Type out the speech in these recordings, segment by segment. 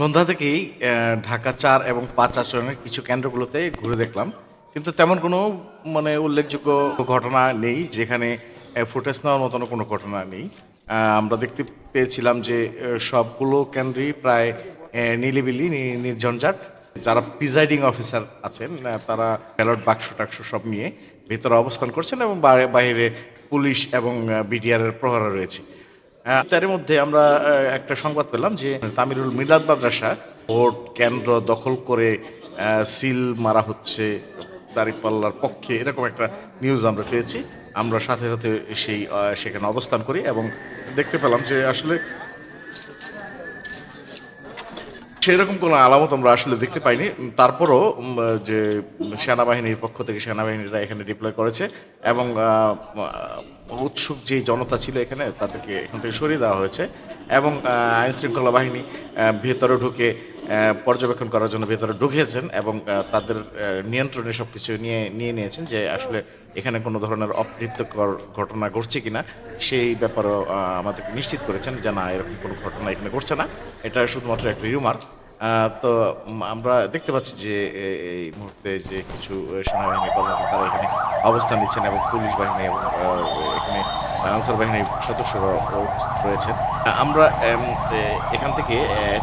সন্ধ্যা থেকেই ঢাকা চার এবং পাঁচ আসনের কিছু কেন্দ্রগুলোতে ঘুরে দেখলাম। কিন্তু তেমন কোনো মানে উল্লেখযোগ্য ঘটনা নেই, যেখানে ফুটেজ নেওয়ার মতন কোনো ঘটনা নেই। আমরা দেখতে পেয়েছিলাম যে সবগুলো কেন্দ্রই প্রায় নিলিবিলি নির্ঝঞ্ঝাট। যারা প্রিজাইডিং অফিসার আছেন তারা ব্যালট, বাক্স, টাক্স সব নিয়ে ভেতরে অবস্থান করছেন এবং বাইরে- পুলিশ এবং বিডিআর এর প্রহরা রয়েছে। তার মধ্যে আমরা একটা সংবাদ পেলাম যে তামিরুল মিলাদ মাদ্রাসা ভোট কেন্দ্র দখল করে সিল মারা হচ্ছে দাঁড়িপাল্লার পক্ষে, এরকম একটা নিউজ আমরা পেয়েছি। আমরা সাথে সাথে সেই সেখানে অবস্থান করি এবং দেখতে পেলাম যে আসলে সেরকম কোনো আলামত আমরা আসলে দেখতে পাইনি। তারপরও যে সেনাবাহিনীর পক্ষ থেকে সেনাবাহিনীরা এখানে ডিপ্লয় করেছে এবং উৎসুক যে জনতা ছিল এখানে, তাদেরকে এখান থেকে সরিয়ে দেওয়া হয়েছে। এবং আইন শৃঙ্খলা বাহিনী ভেতরে ঢুকে পর্যবেক্ষণ করার জন্য ভেতরে ঢুকেছেন এবং তাদের নিয়ন্ত্রণে সব কিছু নিয়ে নিয়ে নিয়েছেন যে আসলে এখানে কোনো ধরনের অপ্রীতকর ঘটনা ঘটছে কিনা, সেই ব্যাপারেও আমাদেরকে নিশ্চিত করেছেন যে না, এরকম কোনো ঘটনা এখানে ঘটছে না। এটা শুধুমাত্র একটা রিউমার তো আমরা দেখতে পাচ্ছি যে এই মুহূর্তে যে কিছু সেনাবাহিনী কর্মকর্তা তারা এখানে অবস্থান নিচ্ছেন এবং পুলিশ বাহিনী এবং এখানে আনসার বাহিনীর সদস্যরা উপস্থিত রয়েছেন আমরা এখান থেকে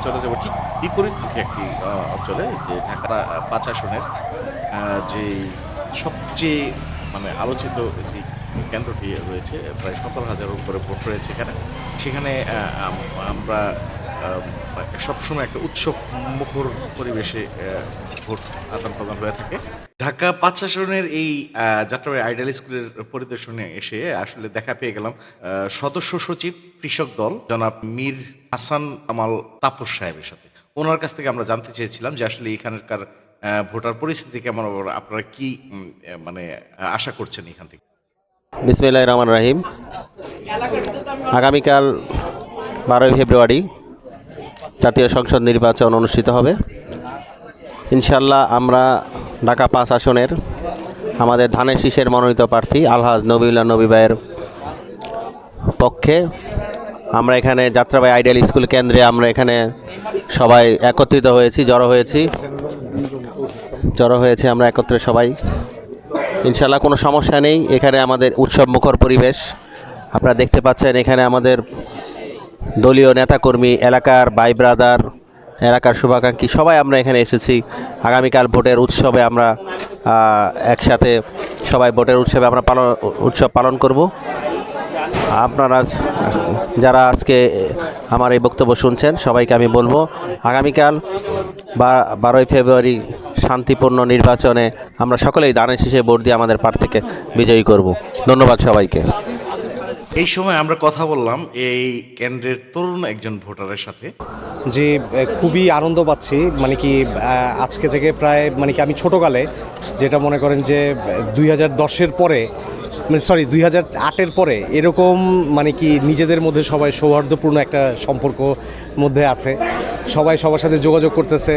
চলে যাব ঠিক বিপরীতমুখী একটি অঞ্চলে, যে ঢাকা পাঁচ আসনের যে সবচেয়ে মানে আলোচিত যে কেন্দ্রটি রয়েছে, প্রায় সতেরো হাজারের উপরে ভোট রয়েছে এখানে। সেখানে আমরা সবসময় একটা উৎসব মুখর পরিবেশে ভোট আদান প্রদান হয়ে থাকে। ঢাকা পাঁচ আসনের এই যাত্রাবাড়ি আইডিয়াল স্কুলের পরিদর্শনে এসে আসলে দেখা পেয়ে গেলাম সদস্য সচিব, কৃষক দল, জনাব মীর হাসান আমাল তাপস সাহেবের সাথে। ওনার কাছ থেকে আমরা জানতে চেয়েছিলাম যে আসলে এখানকার ভোটার পরিস্থিতি কেমন আপনারা কি মানে আশা করছেন এখান থেকে? বিসমিল্লাহ রহমান রাহিম। আগামীকাল বারোই ফেব্রুয়ারি জাতীয় সংসদ নির্বাচন অনুষ্ঠিত হবে। ইনশাল্লাহ আমরা ঢাকা পাঁচ আসনের আমাদের ধানের শীষের মনোনীত প্রার্থী আলহাজ নবীউল্লাহ নবী ভাইয়ের পক্ষে আমরা এখানে যাত্রাবাই আইডিয়াল স্কুল কেন্দ্রে আমরা এখানে সবাই একত্রিত হয়েছি, জড়ো হয়েছি। জড়ো হয়েছে আমরা একত্রে সবাই। ইনশাল্লাহ কোনো সমস্যা নেই। এখানে আমাদের উৎসব মুখর পরিবেশ। আপনারা দেখতে পাচ্ছেন এখানে আমাদের দলীয় নেতাকর্মী, এলাকার ভাই ব্রাদার, এলাকার শুভাকাঙ্ক্ষী, সবাই আমরা এখানে এসেছি। আগামীকাল ভোটের উৎসবে আমরা একসাথে সবাই ভোটের উৎসবে আমরা পালন উৎসব পালন করব। আপনারা যারা আজকে আমার এই বক্তব্য শুনছেন, সবাইকে আমি বলব, আগামীকাল বা, বারোই ফেব্রুয়ারি শান্তিপূর্ণ নির্বাচনে আমরা সকলেই দানের শীষে ভোট দিয়ে আমাদের প্রার্থীকে বিজয়ী করব। ধন্যবাদ সবাইকে। এই সময় আমরা কথা বললাম এই কেন্দ্রের তরুণ একজন ভোটারের সাথে। যে খুবই আনন্দ পাচ্ছি। মানে কি আজকে থেকে প্রায় মানে কি আমি ছোটোকালে যেটা মনে করেন যে, দুই হাজার দশের পরে মানে সরি দুই হাজার আটের পরে এরকম মানে কি, নিজেদের মধ্যে সবাই সৌহার্দ্যপূর্ণ একটা সম্পর্ক মধ্যে আছে। সবাই সবার সাথে যোগাযোগ করতেছে।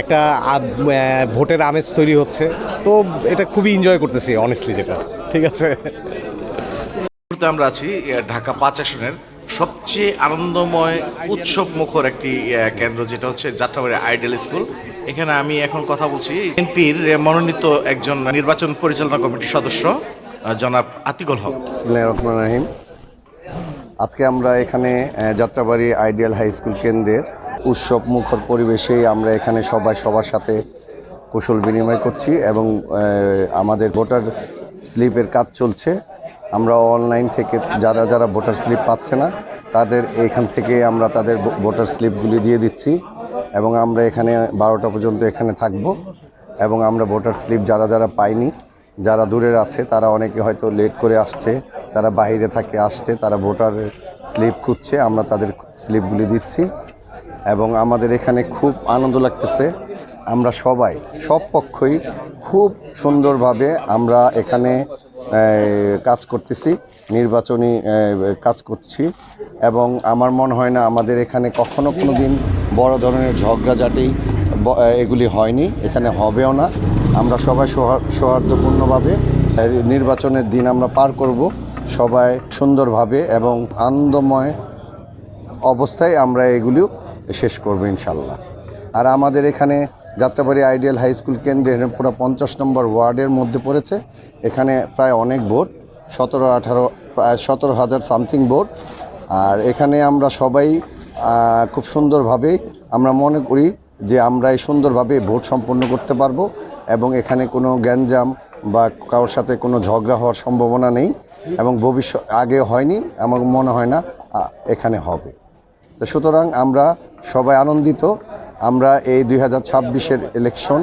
একটা ভোটের আমেজ তৈরি হচ্ছে। তো এটা খুবই এনজয় করতেছি অনেস্টলি যেটা। ঠিক আছে? মুহূর্তে আমরা আছি ঢাকা পাঁচ আসনের সবচেয়ে আনন্দময় উৎসব মুখর একটি কেন্দ্র, যেটা হচ্ছে যাত্রাবাড়ি আইডিয়াল স্কুল। এখানে আমি এখন কথা বলছি, এনপির মনোনীত একজন নির্বাচন পরিচালনা কমিটির সদস্য জনাব আতিকুল হক। রহমান রহিম। আজকে আমরা এখানে যাত্রাবাড়ি আইডিয়াল হাই স্কুল কেন্দ্রের উৎসব মুখর পরিবেশেই আমরা এখানে সবাই সবার সাথে কুশল বিনিময় করছি এবং আমাদের ভোটার স্লিপের কাজ চলছে। আমরা অনলাইন থেকে যারা যারা ভোটার স্লিপ পাচ্ছে না, তাদের এখান থেকে আমরা তাদের ভোটার স্লিপগুলি দিয়ে দিচ্ছি এবং আমরা এখানে বারোটা পর্যন্ত এখানে থাকব এবং আমরা ভোটার স্লিপ যারা যারা পাইনি, যারা দূরের আছে, তারা অনেকে হয়তো লেট করে আসছে, তারা বাইরে থাকে, আসছে, তারা ভোটার স্লিপ খুঁজছে, আমরা তাদের স্লিপগুলি দিচ্ছি এবং আমাদের এখানে খুব আনন্দ লাগতেছে। আমরা সবাই, সব পক্ষই খুব সুন্দরভাবে আমরা এখানে কাজ করতেছি, নির্বাচনী কাজ করছি। এবং আমার মনে হয় না আমাদের এখানে কখনো কোনো দিন বড় ধরনের ঝগড়াঝাটি এগুলি হয়নি, এখানে হবেও না। আমরা সবাই সৌহার- সৌহার্দ্যপূর্ণভাবে নির্বাচনের দিন আমরা পার করব। সবাই সুন্দরভাবে এবং আনন্দময় অবস্থায় আমরা এগুলিও শেষ করব ইনশাল্লাহ। আর আমাদের এখানে যাত্রাবাড়ি আইডিয়াল হাই স্কুল কেন্দ্রের পুরো পঞ্চাশ নম্বর ওয়ার্ডের মধ্যে পড়েছে। এখানে প্রায় অনেক ভোট সতেরো, আঠারো, প্রায় সতেরো হাজার সামথিং ভোট আর এখানে আমরা সবাই খুব সুন্দরভাবে আমরা মনে করি যে আমরা এই সুন্দরভাবে ভোট সম্পন্ন করতে পারব এবং এখানে কোনো গ্যাঞ্জাম বা কারোর সাথে কোনো ঝগড়া হওয়ার সম্ভাবনা নেই এবং ভবিষ্যৎ আগে হয়নি আমার মনে হয় না এখানে হবে। তো সুতরাং আমরা সবাই আনন্দিত আমরা এই দুই হাজার ছাব্বিশের ইলেকশন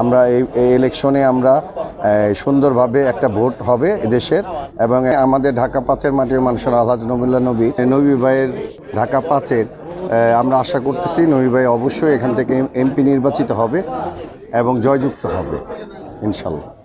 আমরা এই ইলেকশনে আমরা সুন্দরভাবে একটা ভোট হবে দেশের এবং আমাদের ঢাকা পাঁচের মাটির মানুষের আলহাজ নবুল্লা নবী নবী ভাইয়ের ঢাকা পাঁচের আমরা আশা করতেছি নবী ভাই অবশ্যই এখান থেকে এমপি নির্বাচিত হবে এবং জয়যুক্ত হবে, ইনশাল্লাহ।